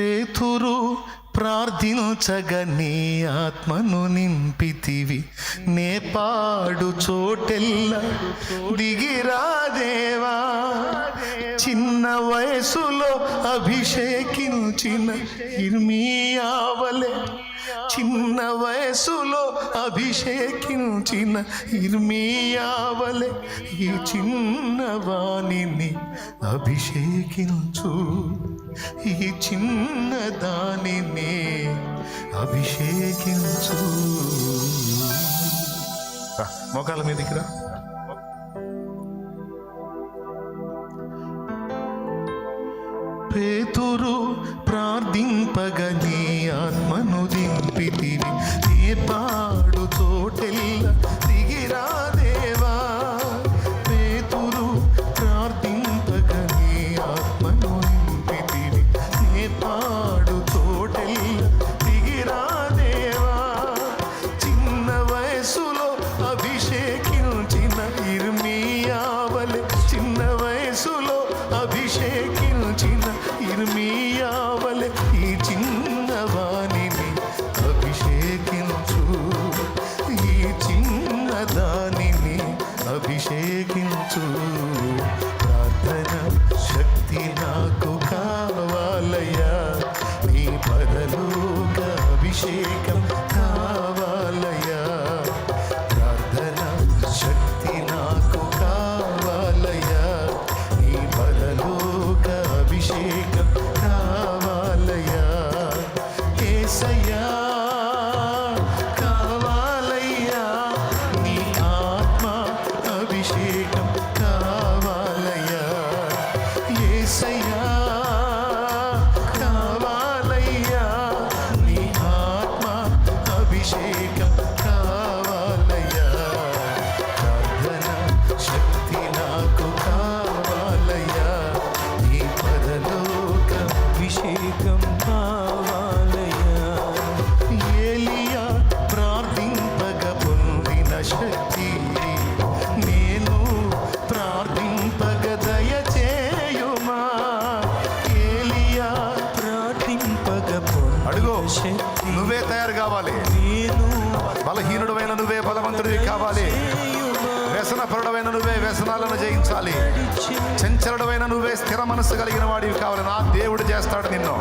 పేతురు ప్రార్థించగ నీ ఆత్మను నింపితివి. నే పాడు దిగిరా దేవా. చిన్న వయసులో అభిషేకించిన ఇర్మియావలే. చిన్న వయసులో అభిషేకించిన ఇర్మియావలే. ఈ చిన్నవాణిని అభిషేకించు. ఈ చిన్న దానిని అభిషేకించు. మోకాల మోకాళ్ళ మీదకి రా పేతురు ప్రార్థింపగని ఆత్మను దింపితివి. నీ అభిషేకం బలవంతుడివి కావాలి. వ్యసన వ్యసనపరుడమైన నువ్వే వ్యసనాలను జయించాలి. నడిచే చంచలుడమైన నువ్వే స్థిర మనస్సు కలిగిన వాడివి కావాలి. నా దేవుడు చేస్తాడు నిన్ను.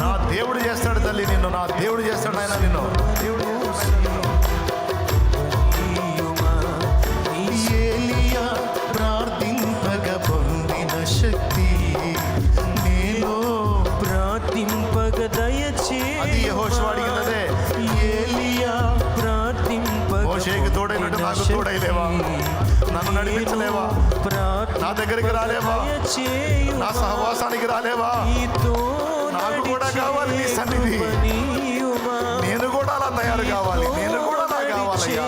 నా దేవుడు చేస్తాడు తల్లి నిన్ను. నా దేవుడు చేస్తాడు ఆయన నిన్ను. దేవుడు నాకు తోడైలేవా? నన్ను నడిపించలేవా? నా దగ్గరికి రాలేవా? నా సహవాసానికి రాలేవా నాకు కూడా కావాలి నీ సన్నిధి. నేను కూడా అలా తయారు కావాలి నేను కూడా నా కావాలయ్యా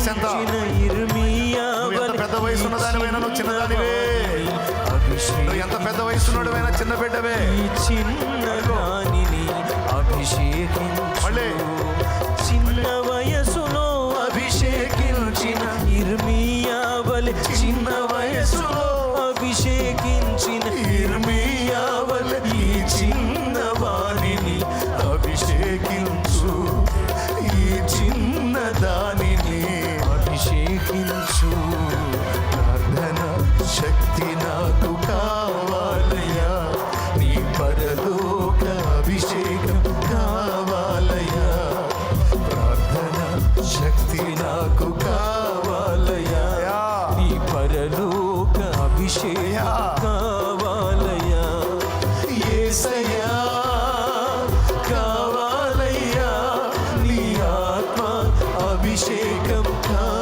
వయసు వయసు ఎంత? పెద్ద వయసు ఉన్నదానివైనా నువ్వు చిన్నదానివే. నువ్వు ఎంత పెద్ద వయసున్నోడువైనా చిన్న బిడ్డవే చిన్న మళ్ళీ. చిన్న శక్తి నాకు కావాలయా నీ పరలోక అభిషేక కావాలయా ఏసయా కావాలయ్యా. నీ ఆత్మ అభిషేకం కావాలి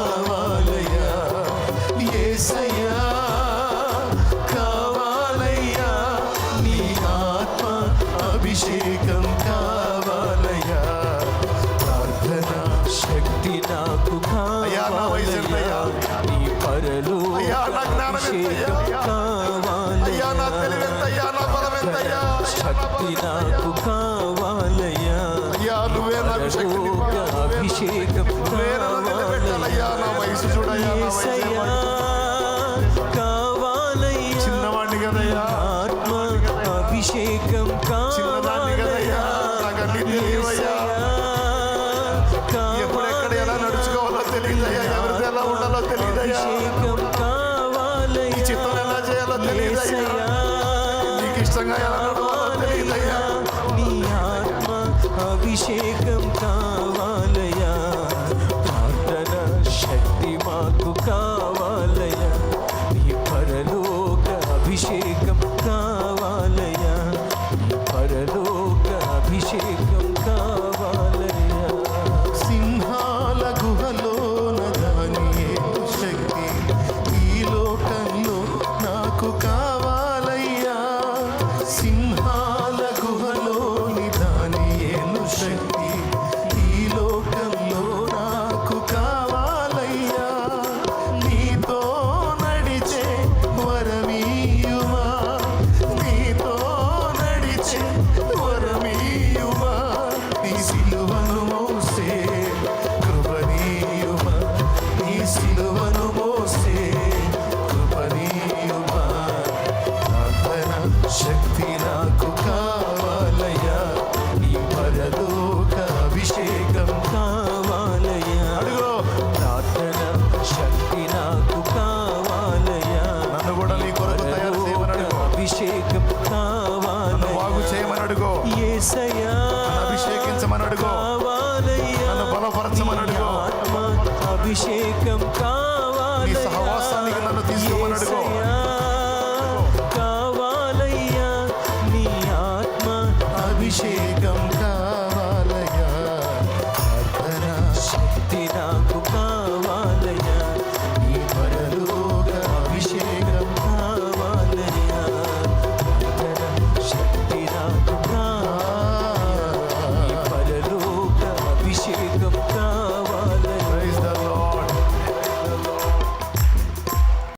అయ్యా నా వయసయ్యా నీ పరలు అయ్యా నా జ్ఞానం అయ్యా నా తెలివెంతయ్యా శక్తి నాకు కా తెలియదయ్యా చిత్తం ఎలా చేయాలో తెలియదయ్యా నీకు ఇష్టంగా ఎలా